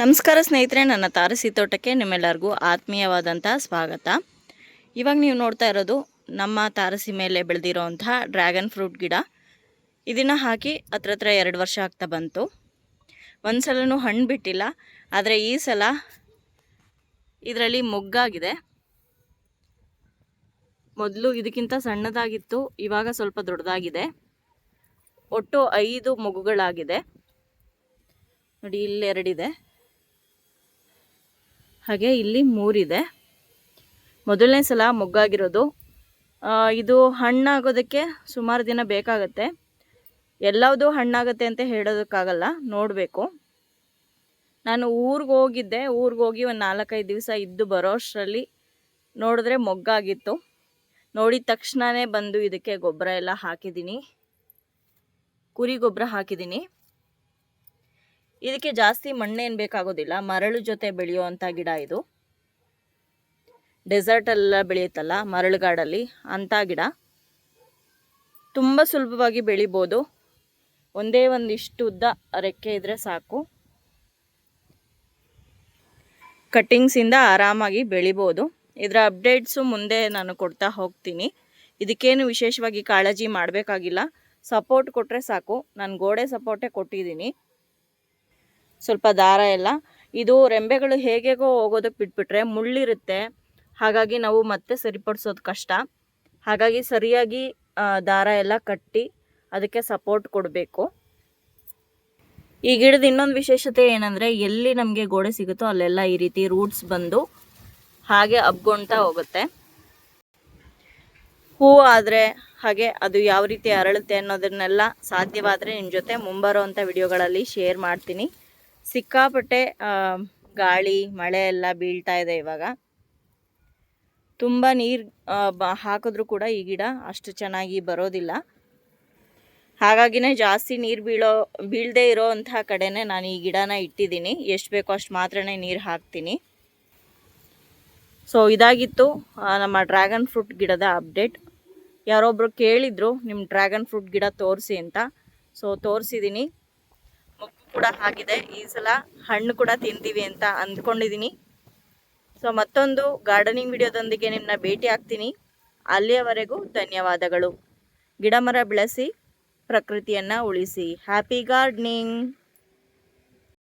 ನಮಸ್ಕಾರ ಸ್ನೇಹಿತರೆ, ನನ್ನ ತಾರಸಿ ತೋಟಕ್ಕೆ ನಿಮ್ಮೆಲ್ಲರಿಗೂ ಆತ್ಮೀಯವಾದಂಥ ಸ್ವಾಗತ. ಇವಾಗ ನೀವು ನೋಡ್ತಾ ಇರೋದು ನಮ್ಮ ತಾರಸಿ ಮೇಲೆ ಬೆಳೆದಿರೋವಂತಹ ಡ್ರ್ಯಾಗನ್ ಫ್ರೂಟ್ ಗಿಡ. ಇದನ್ನು ಹಾಕಿ ಹತ್ರ ಹತ್ರ ಎರಡು ವರ್ಷ ಆಗ್ತಾ ಬಂತು. ಒಂದು ಸಲನೂ ಹಣ್ಣು ಬಿಟ್ಟಿಲ್ಲ, ಆದರೆ ಈ ಸಲ ಇದರಲ್ಲಿ ಮೊಗ್ಗಾಗಿದೆ. ಮೊದಲು ಇದಕ್ಕಿಂತ ಸಣ್ಣದಾಗಿತ್ತು, ಇವಾಗ ಸ್ವಲ್ಪ ದೊಡ್ಡದಾಗಿದೆ. ಒಟ್ಟು ಐದು ಮಗುಗಳಾಗಿದೆ ನೋಡಿ, ಇಲ್ಲಿ ಎರಡಿದೆ. ಹಾಗೆ ಇಲ್ಲಿ ಮೂರಿದೆ. ಮೊದಲನೇ ಸಲ ಮೊಗ್ಗಾಗಿರೋದು. ಇದು ಹಣ್ಣಾಗೋದಕ್ಕೆ ಸುಮಾರು ದಿನ ಬೇಕಾಗತ್ತೆ. ಎಲ್ಲವುದು ಹಣ್ಣಾಗತ್ತೆ ಅಂತ ಹೇಳೋದಕ್ಕಾಗಲ್ಲ, ನೋಡಬೇಕು. ನಾನು ಊರಿಗೆ ಹೋಗಿದ್ದೆ, ಊರಿಗೆ ಹೋಗಿ ಒಂದು ನಾಲ್ಕೈದು ದಿವಸ ಇದ್ದು ಬರೋ ಅಷ್ಟರಲ್ಲಿ ನೋಡಿದ್ರೆ ಮೊಗ್ಗಾಗಿತ್ತು. ನೋಡಿದ ತಕ್ಷಣವೇ ಬಂದು ಇದಕ್ಕೆ ಗೊಬ್ಬರ ಎಲ್ಲ ಹಾಕಿದ್ದೀನಿ. ಕುರಿ ಗೊಬ್ಬರ ಹಾಕಿದ್ದೀನಿ. ಇದಕ್ಕೆ ಜಾಸ್ತಿ ಮಣ್ಣೇನು ಬೇಕಾಗೋದಿಲ್ಲ. ಮರಳು ಜೊತೆ ಬೆಳೆಯುವಂಥ ಗಿಡ ಇದು. ಡೆಸರ್ಟೆಲ್ಲ ಬೆಳೆಯುತ್ತಲ್ಲ, ಮರಳುಗಾಡಲ್ಲಿ ಅಂಥ ಗಿಡ. ತುಂಬ ಸುಲಭವಾಗಿ ಬೆಳಿಬೋದು. ಒಂದೇ ಒಂದಿಷ್ಟು ಉದ್ದ ರೆಕ್ಕೆ ಇದ್ದರೆ ಸಾಕು. ಕಟ್ಟಿಂಗ್ಸಿಂದ ಆರಾಮಾಗಿ ಬೆಳಿಬೋದು. ಇದರ ಅಪ್ಡೇಟ್ಸು ಮುಂದೆ ನಾನು ಕೊಡ್ತಾ ಹೋಗ್ತೀನಿ. ಇದಕ್ಕೇನು ವಿಶೇಷವಾಗಿ ಕಾಳಜಿ ಮಾಡಬೇಕಾಗಿಲ್ಲ. ಸಪೋರ್ಟ್ ಕೊಟ್ಟರೆ ಸಾಕು. ನಾನು ಗೋಡೆ ಸಪೋರ್ಟೇ ಕೊಟ್ಟಿದ್ದೀನಿ. ಸ್ವಲ್ಪ ದಾರ ಎಲ್ಲ. ಇದು ರೆಂಬೆಗಳು ಹೇಗೆಗೋ ಹೋಗೋದಕ್ಕೆ ಬಿಟ್ಬಿಟ್ರೆ ಮುಳ್ಳಿರುತ್ತೆ. ಹಾಗಾಗಿ ನಾವು ಮತ್ತೆ ಸರಿಪಡಿಸೋದು ಕಷ್ಟ. ಹಾಗಾಗಿ ಸರಿಯಾಗಿ ದಾರ ಎಲ್ಲ ಕಟ್ಟಿ ಅದಕ್ಕೆ ಸಪೋರ್ಟ್ ಕೊಡಬೇಕು. ಈ ಗಿಡದ ಇನ್ನೊಂದು ವಿಶೇಷತೆ ಏನಂದರೆ ಎಲ್ಲಿ ನಮಗೆ ಗೋಡೆ ಸಿಗುತ್ತೋ ಅಲ್ಲೆಲ್ಲ ಈ ರೀತಿ ರೂಟ್ಸ್ ಬಂದು ಹಾಗೆ ಹಬ್ಕೊಳ್ತಾ ಹೋಗುತ್ತೆ. ಹೂವು ಆದರೆ ಹಾಗೆ ಅದು ಯಾವ ರೀತಿ ಅರಳುತ್ತೆ ಅನ್ನೋದನ್ನೆಲ್ಲ ಸಾಧ್ಯವಾದರೆ ನಿಮ್ಮ ಜೊತೆ ಮುಂಬರುವಂಥ ವಿಡಿಯೋಗಳಲ್ಲಿ ಶೇರ್ ಮಾಡ್ತೀನಿ. ಸಿಕ್ಕಾಪಟ್ಟೆ ಗಾಳಿ, ಮಳೆ ಎಲ್ಲ ಬೀಳ್ತಾ ಇದೆ ಇವಾಗ. ತುಂಬ ನೀರು ಹಾಕಿದ್ರೂ ಕೂಡ ಈ ಗಿಡ ಅಷ್ಟು ಚೆನ್ನಾಗಿ ಬರೋದಿಲ್ಲ. ಹಾಗಾಗಿನೇ ಜಾಸ್ತಿ ನೀರು ಬೀಳೋ, ಬೀಳದೇ ಇರೋ ಅಂಥ ಕಡೆನೇ ನಾನು ಈ ಗಿಡನ ಇಟ್ಟಿದ್ದೀನಿ. ಎಷ್ಟು ಬೇಕೋ ಅಷ್ಟು ಮಾತ್ರನೇ ನೀರು ಹಾಕ್ತೀನಿ. ಸೊ, ಇದಾಗಿತ್ತು ನಮ್ಮ ಡ್ರ್ಯಾಗನ್ ಫ್ರೂಟ್ ಗಿಡದ ಅಪ್ಡೇಟ್. ಯಾರೊಬ್ಬರು ಕೇಳಿದ್ರು ನಿಮ್ಮ ಡ್ರ್ಯಾಗನ್ ಫ್ರೂಟ್ ಗಿಡ ತೋರಿಸಿ ಅಂತ. ಸೊ ತೋರಿಸಿದ್ದೀನಿ ಕೂಡ ಆಗಿದೆ. ಈ ಸಲ ಹಣ್ಣು ಕೂಡ ತಿಂತೀವಿ ಅಂತ ಅಂದ್ಕೊಂಡಿದ್ದೀನಿ ಸೊ ಮತ್ತೊಂದು ಗಾರ್ಡನಿಂಗ್ ವಿಡಿಯೋದೊಂದಿಗೆ ನಿಮ್ಮನ್ನ ಭೇಟಿ ಆಗ್ತೀನಿ. ಅಲ್ಲಿಯವರೆಗೂ ಧನ್ಯವಾದಗಳು. ಗಿಡ ಮರ ಬೆಳೆಸಿ, ಪ್ರಕೃತಿಯನ್ನು ಉಳಿಸಿ. Happy gardening